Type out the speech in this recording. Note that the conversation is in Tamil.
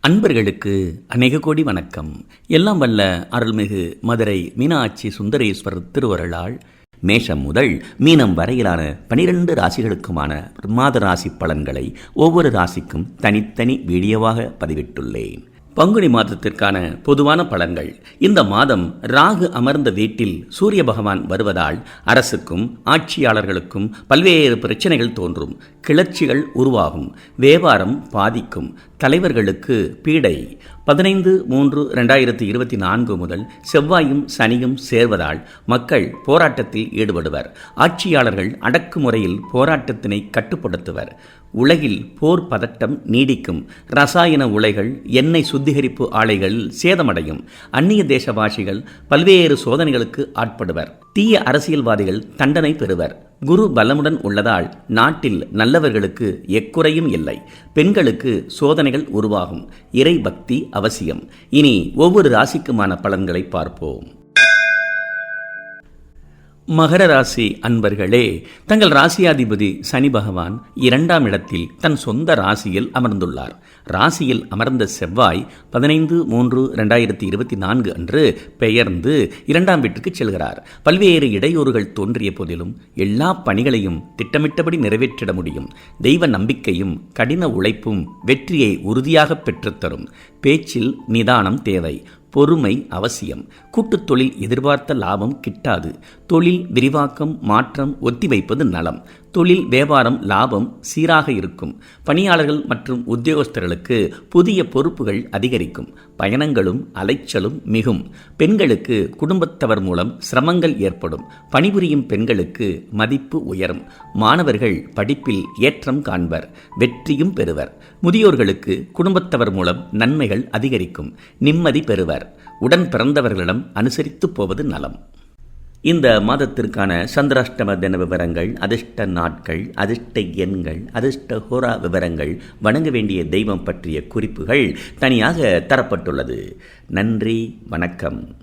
அன்பர்களுக்கு அநேக கோடி வணக்கம். எல்லாம் வல்ல அருள்மிகு மதுரை மீனாட்சி சுந்தரேஸ்வரர் திருவருளால் மேஷம் முதல் மீனம் வரையிலான பனிரெண்டு ராசிகளுக்குமான மாத ராசி பலன்களை ஒவ்வொரு ராசிக்கும் தனித்தனி வீடியோவாக பதிவிட்டுள்ளேன். பங்குனி மாதத்திற்கான பொதுவான பலன்கள். இந்த மாதம் ராகு அமர்ந்த வீட்டில் சூரிய பகவான் வருவதால் அரசுக்கும் ஆட்சியாளர்களுக்கும் பல்வேறு பிரச்சனைகள் தோன்றும். கிளர்ச்சிகள் உருவாகும். வியாபாரம் பாதிக்கும். தலைவர்களுக்கு பீடை. பதினைந்து மூன்று ரெண்டாயிரத்தி இருபத்தி நான்கு முதல் செவ்வாயும் சனியும் சேர்வதால் மக்கள் போராட்டத்தில் ஈடுபடுவர். ஆட்சியாளர்கள் அடக்குமுறையில் போராட்டத்தினை கட்டுப்படுத்துவர். உலகில் போர் பதட்டம் நீடிக்கும். ரசாயன உலைகள் எண்ணெய் சுத்திகரிப்பு ஆலைகள் சேதமடையும். அந்நிய தேசவாசிகள் பல்வேறு சோதனைகளுக்கு ஆட்படுவர். தீய அரசியல்வாதிகள் தண்டனை பெறுவர். குரு பலமுடன் உள்ளதால் நாட்டில் நல்லவர்களுக்கு எக்குறையும் இல்லை. பெண்களுக்கு சோதனைகள் உருவாகும். இறை பக்தி அவசியம். இனி ஒவ்வொரு ராசிக்குமான பலன்களை பார்ப்போம். மகர ராசி அன்பர்களே தங்கள் ராசியாதிபதி சனி பகவான் இரண்டாம் இடத்தில் தன் சொந்த ராசியில் அமர்ந்துள்ளார். ராசியில் அமர்ந்த செவ்வாய் பதினைந்து மூன்று ரெண்டாயிரத்தி இருபத்தி நான்கு அன்று பெயர்ந்து இரண்டாம் வீட்டுக்கு செல்கிறார். பல்வேறு இடையூறுகள் தோன்றிய போதிலும் எல்லா பணிகளையும் திட்டமிட்டபடி நிறைவேற்றிட முடியும். தெய்வ நம்பிக்கையும் கடின உழைப்பும் வெற்றியை உறுதியாக பெற்றுத்தரும். பேச்சில் நிதானம் தேவை. பொறுமை அவசியம். கூட்டுத் தொழில் எதிர்பார்த்த லாபம் கிட்டாது. தொழில் விரிவாக்கம் மாற்றம் ஒத்திவைப்பது நலம். தொழில் வியாபாரம் லாபம் சீராக இருக்கும். பணியாளர்கள் மற்றும் உத்தியோகஸ்தர்களுக்கு புதிய பொறுப்புகள் அதிகரிக்கும். பயணங்களும் அலைச்சலும் மிகும். பெண்களுக்கு குடும்பத்தவர் மூலம் சிரமங்கள் ஏற்படும். பணிபுரியும் பெண்களுக்கு மதிப்பு உயரும். மாணவர்கள் படிப்பில் ஏற்றம் காண்பர் வெற்றியும் பெறுவர். முதியோர்களுக்கு குடும்பத்தவர் மூலம் நன்மைகள் அதிகரிக்கும். நிம்மதி பெறுவர். உடன் பிறந்தவர்களிடம் அனுசரித்து போவது நலம். இந்த மாதத்திற்கான சந்திராஷ்டம தின விவரங்கள் அதிர்ஷ்ட நாட்கள் அதிர்ஷ்ட எண்கள் அதிர்ஷ்ட ஹோரா விவரங்கள் வணங்க வேண்டிய தெய்வம் பற்றிய குறிப்புகள் தனியாக தரப்பட்டுள்ளது. நன்றி வணக்கம்.